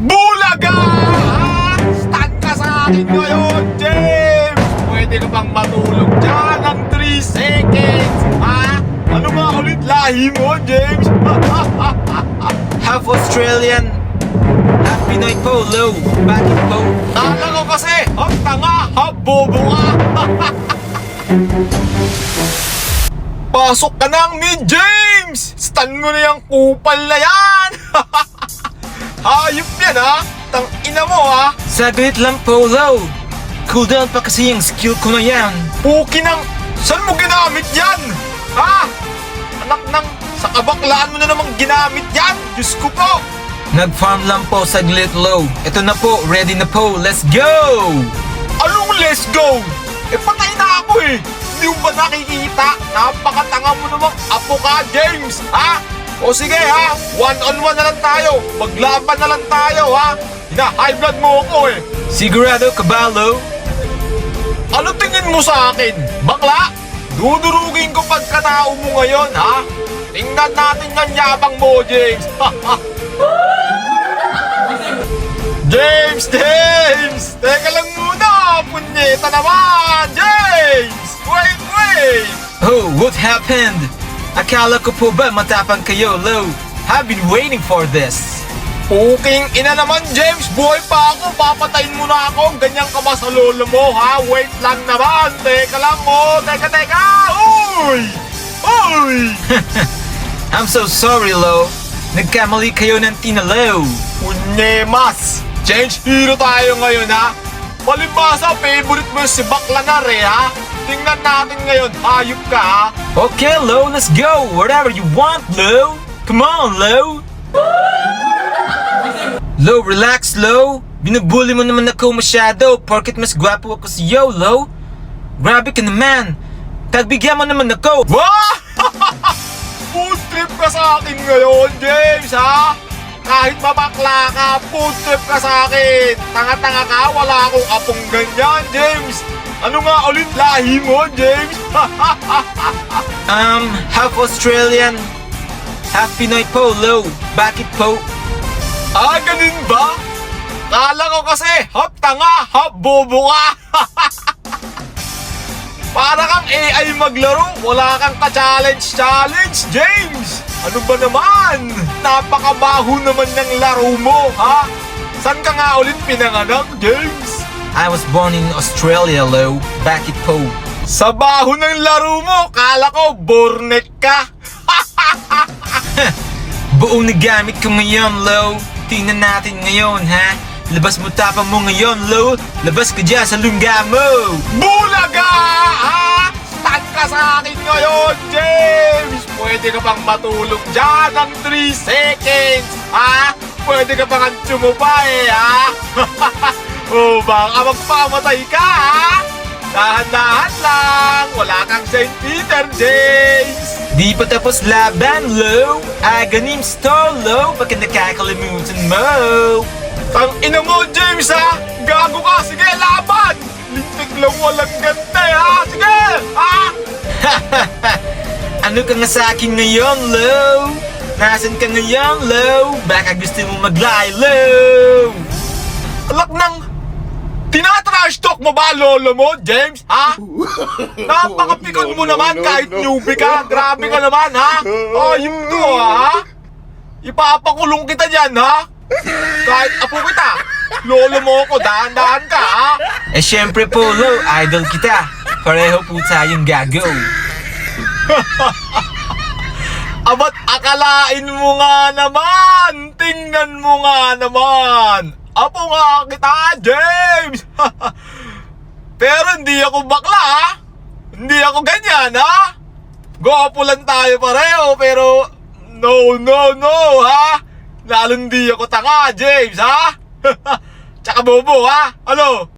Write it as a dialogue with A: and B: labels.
A: Bulaga! Stand ka sa akin ngayon, James! Pwede ka bang matulog dyan ng 3 seconds? Ha? Ano nga ulit lahi mo, James?
B: Half Australian, half Pinoy Polo, bakit po?
A: Kala ko kasi, hap tanga, hap bobo ka! Pasok ka ng ni James! Stan mo na yung kupal na yan! Hayop yan ha! Tang ina mo ha!
B: Saglit lang Polo. Cooldown pa kasi yung skill ko na yan.
A: Puki ng... Saan mo ginamit yan? Ha? Anak ng... Sa kabaklaan mo na namang ginamit yan! Diyos ko po!
B: Nag-farm lang po saglit low. Ito na po, ready na po, let's go!
A: Anong let's go? Eh patay na ako eh! Hindi mo ba nakikita? Napakatanga mo namang apo ka, James! Ha? O sige ha, one on one na lang tayo. Maglaban na lang tayo ha. Hina-high blood mo ako eh.
B: Sigurado ka ba, Low?
A: Ano tingin mo sa akin? Bakla? Dudurugin ko pagkatao mo ngayon ha. Tingnan natin ang yabang mo, James. James! James! Teka lang muna! Punyeta naman! James! Wait, wait!
B: Oh, what happened? Akala ko po ba matapang kayo, Low? I've been waiting for this.
A: Puking ina naman, James! Buhay pa ako! Papatayin mo na ako! Ganyan ka ba sa lolo mo, ha? Wait lang naman! Teka lang, oh! Teka, teka! Uy! Uy!
B: I'm so sorry, Low. Nagkamali kayo ng tinalaw.
A: Unyemas! Change hero tayo ngayon, ha? Palibasa, favorite mo yung si Bakla na re, ha? Tingnan natin ngayon, hayop ka, ha?
B: Okay, Low, let's go. Whatever you want, Low. Come on, Low. Low, relax, Low. Binubuli mo naman ako masyado porket mas gwapo ako si Yo, Low. Grabe ka naman. Pagbigyan mo naman ako.
A: Wah! Food trip ka sa akin ngayon, James, ha? Kahit mabakla ka, food trip ka sa akin. Tanga-tanga ka, wala akong apong ganyan, James. Ano nga ulit lahi mo, James?
B: Um, half Australian, half Pinoy po, Low. Bakit po?
A: ah, ganun ba? Kala ko kasi, hap tanga, hap bobo ka. Para kang AI maglaro, wala kang ka-challenge-challenge, James! Ano ba naman? Napakabaho naman ng laro mo, ha? San ka nga ulit pinanganak, James?
B: I was born in Australia, Low. Bakit po?
A: Sa baho ng laro mo, kala ko bornek ka.
B: Buong nagamit ko ngayon, Low. Tingnan natin ngayon, ha? Labas mo tapang mo ngayon, Low. Labas ka dyan sa lungga mo.
A: Bulaga! Ha? Stand ka sa akin ngayon, James! Pwede ka bang matulog dyan ng 3 seconds? Ha? Pwede ka bang tsumubay, ha? baka magpamatay ka, ha? Dahan-dahan lang! Wala kang St. Peter, James!
B: Di pa tapos laban, Low. Aganim store, Low. Pagka nakakalimutan mo.
A: Tang ina mo, James, ha? Gago ka! Sige, laban! Lintik lang walang gante, ha? Sige! Ha?
B: Ano ka nga sa akin ngayon, Low? Nasaan ka ngayon, Low? Baka gusto mo mag-lie, Low.
A: Alak ng... Tinatrash talk mo ba, lolo mo, James? Ha? Napakapikon mo naman kahit newbie ka. Grabe ka naman, ha? Ayun to, ha? Ipapakulong kita dyan, ha? Kahit apo kita. Lolo mo ako, dahan-dahan ka, ha?
B: Eh syempre po, Low, idol kita. Pareho po tayong gago.
A: Abat akalain mo nga naman! Tingnan mo nga naman! Apo nga kita, James! Pero hindi ako bakla, ha? Hindi ako ganyan, ha? Gwapo lang tayo pareho, pero no, no, no, ha? Lalo hindi ako tanga, James, ha? Tsaka bobo, ha? Ano?